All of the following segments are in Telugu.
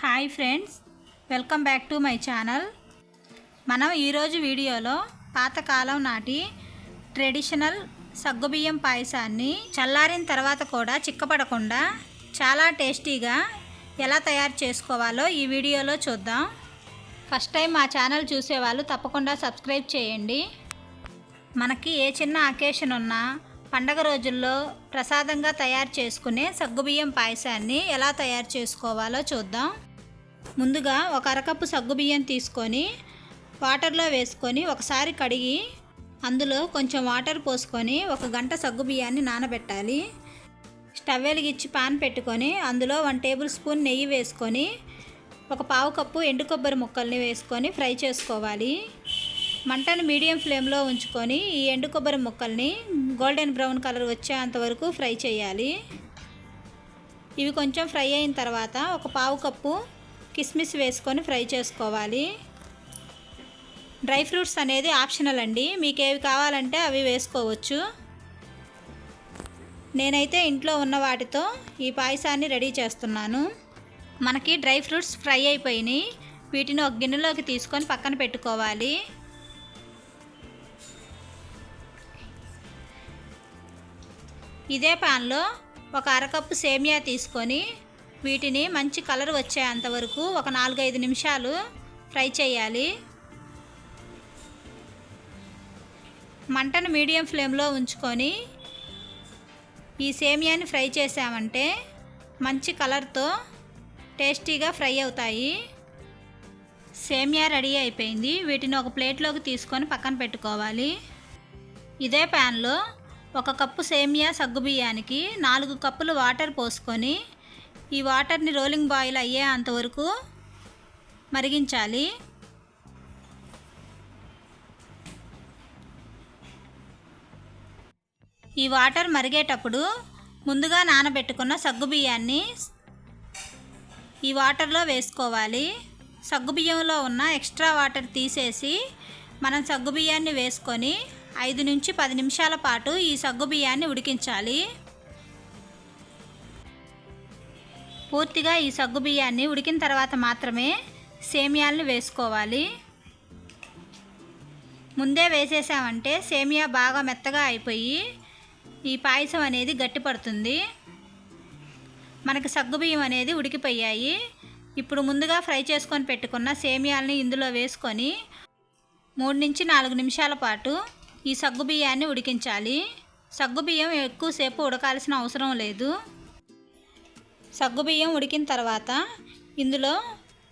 Hi friends welcome back to my channel. మనం ఈరోజు వీడియోలో పాతకాలం నాటి ట్రెడిషనల్ సగ్గుబియ్యం పాయసాన్ని చల్లారిన తర్వాత కూడా చిక్కపడకుండా చాలా టేస్టీగా ఎలా తయారు చేసుకోవాలో ఈ వీడియోలో చూద్దాం. ఫస్ట్ టైం మా ఛానల్ చూసేవాళ్ళు తప్పకుండా సబ్స్క్రైబ్ చేయండి. మనకి ఏ చిన్న అకేషన్ ఉన్నా పండగ రోజుల్లో ప్రసాదంగా తయారు చేసుకునే సగ్గుబియ్యం పాయసాన్ని ఎలా తయారు చేసుకోవాలో చూద్దాం. ముందుగా ఒక అరకప్పు సగ్గుబియ్యం తీసుకొని వాటర్లో వేసుకొని ఒకసారి కడిగి అందులో కొంచెం వాటర్ పోసుకొని ఒక గంట సగ్గుబియ్యాన్ని నానబెట్టాలి. స్టవ్ వెలిగించి పాన్ పెట్టుకొని అందులో వన్ టేబుల్ స్పూన్ నెయ్యి వేసుకొని ఒక పావు కప్పు ఎండు కొబ్బరి ముక్కల్ని వేసుకొని ఫ్రై చేసుకోవాలి. మంటను మీడియం ఫ్లేమ్లో ఉంచుకొని ఈ ఎండు కొబ్బరి ముక్కల్ని గోల్డెన్ బ్రౌన్ కలర్ వచ్చేంత వరకు ఫ్రై చేయాలి. ఇవి కొంచెం ఫ్రై అయిన తర్వాత ఒక పావు కప్పు కిస్మిస్ వేసుకొని ఫ్రై చేసుకోవాలి. డ్రై ఫ్రూట్స్ అనేది ఆప్షనల్ అండి. మీకు ఏవి కావాలంటే అవి వేసుకోవచ్చు. నేనైతే ఇంట్లో ఉన్న వాటితో ఈ పాయసాన్ని రెడీ చేస్తున్నాను. మనకి డ్రై ఫ్రూట్స్ ఫ్రై అయిపోయినాయి. వీటిని ఒక గిన్నెలోకి తీసుకొని పక్కన పెట్టుకోవాలి. ఇదే పాన్లో ఒక అరకప్పు సేమియా తీసుకొని వీటిని మంచి కలర్ వచ్చేంత వరకు ఒక నాలుగైదు నిమిషాలు ఫ్రై చేయాలి. మంటను మీడియం ఫ్లేమ్లో ఉంచుకొని ఈ సేమియాని ఫ్రై చేసామంటే మంచి కలర్తో టేస్టీగా ఫ్రై అవుతాయి. సేమియా రెడీ అయిపోయింది. వీటిని ఒక ప్లేట్లోకి తీసుకొని పక్కన పెట్టుకోవాలి. ఇదే ప్యాన్లో ఒక కప్పు సేమియా సగ్గుబియ్యానికి నాలుగు కప్పులు వాటర్ పోసుకొని ఈ వాటర్ని రోలింగ్ బాయిల్ అయ్యే అంతవరకు మరిగించాలి. ఈ వాటర్ మరిగేటప్పుడు ముందుగా నానబెట్టుకున్న సగ్గుబియ్యాన్ని ఈ వాటర్లో వేసుకోవాలి. సగ్గుబియ్యంలో ఉన్న ఎక్స్ట్రా వాటర్ తీసేసి మనం సగ్గుబియ్యాన్ని వేసుకొని ఐదు నుంచి పది నిమిషాల పాటు ఈ సగ్గుబియ్యాన్ని ఉడికించాలి. పూర్తిగా ఈ సగ్గుబియ్యాన్ని ఉడికిన తర్వాత మాత్రమే సేమియాలను వేసుకోవాలి. ముందే వేసేసామంటే సేమియా బాగా మెత్తగా అయిపోయి ఈ పాయసం అనేది గట్టిపడుతుంది మనకి సగ్గుబియ్యం అనేది ఉడికిపోయాయి. ఇప్పుడు ముందుగా ఫ్రై చేసుకొని పెట్టుకున్న సేమియాలని ఇందులో వేసుకొని మూడు నుంచి నాలుగు నిమిషాల పాటు ఈ సగ్గుబియ్యాన్ని ఉడికించాలి. సగ్గుబియ్యం ఎక్కువసేపు ఉడకాల్సిన అవసరం లేదు. సగ్గుబియ్యం ఉడికిన తర్వాత ఇందులో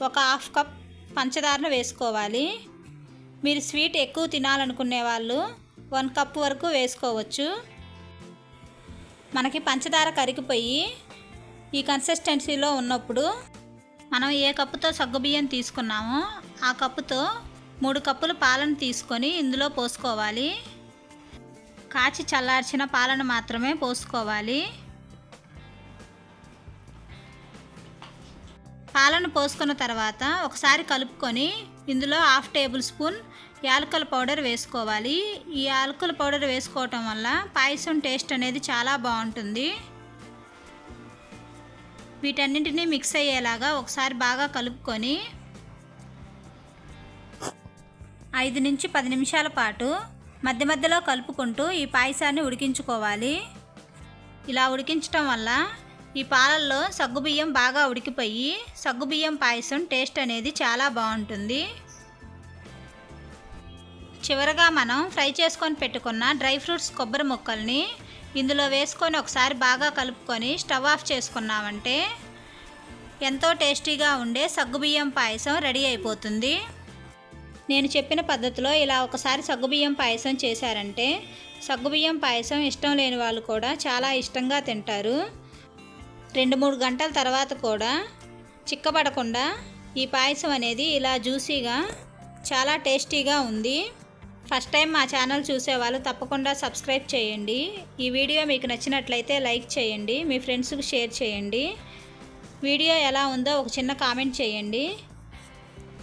ఒక హాఫ్ కప్ పంచదారను వేసుకోవాలి. మీరు స్వీట్ ఎక్కువ తినాలనుకునే వాళ్ళు వన్ కప్ వరకు వేసుకోవచ్చు. మనకి పంచదార కరిగిపోయి ఈ కన్సిస్టెన్సీలో ఉన్నప్పుడు మనం ఏ కప్పుతో సగ్గుబియ్యం తీసుకున్నామో ఆ కప్పుతో మూడు కప్పులు పాలను తీసుకొని ఇందులో పోసుకోవాలి. కాచి చల్లార్చిన పాలను మాత్రమే పోసుకోవాలి. పాలను పోసుకున్న తర్వాత ఒకసారి కలుపుకొని ఇందులో హాఫ్ టేబుల్ స్పూన్ యాలకుల పౌడర్ వేసుకోవాలి. ఈ యాలకుల పౌడర్ వేసుకోవటం వల్ల పాయసం టేస్ట్ అనేది చాలా బాగుంటుంది. వీటన్నింటినీ మిక్స్ అయ్యేలాగా ఒకసారి బాగా కలుపుకొని ఐదు నుంచి పది నిమిషాల పాటు మధ్య మధ్యలో కలుపుకుంటూ ఈ పాయసాన్ని ఉడికించుకోవాలి. ఇలా ఉడికించటం వల్ల ఈ పాలల్లో సగ్గుబియ్యం బాగా ఉడికిపోయి సగ్గుబియ్యం పాయసం టేస్ట్ అనేది చాలా బాగుంటుంది. చివరగా మనం ఫ్రై చేసుకొని పెట్టుకున్న డ్రై ఫ్రూట్స్ కొబ్బరి ముక్కల్ని ఇందులో వేసుకొని ఒకసారి బాగా కలుపుకొని స్టవ్ ఆఫ్ చేసుకున్నామంటే ఎంతో టేస్టీగా ఉండే సగ్గుబియ్యం పాయసం రెడీ అయిపోతుంది. నేను చెప్పిన పద్ధతిలో ఇలా ఒకసారి సగ్గుబియ్యం పాయసం చేశారంటే సగ్గుబియ్యం పాయసం ఇష్టం లేని వాళ్ళు కూడా చాలా ఇష్టంగా తింటారు. రెండు మూడు గంటల తర్వాత కూడా చిక్కబడకుండా ఈ పాయసం అనేది ఇలా జ్యూసీగా చాలా టేస్టీగా ఉంది. ఫస్ట్ టైం మా ఛానల్ చూసేవాళ్ళు తప్పకుండా సబ్స్క్రైబ్ చేయండి. ఈ వీడియో మీకు నచ్చినట్లయితే లైక్ చేయండి మీ ఫ్రెండ్స్కి షేర్ చేయండి. వీడియో ఎలా ఉందో ఒక చిన్న కామెంట్ చేయండి.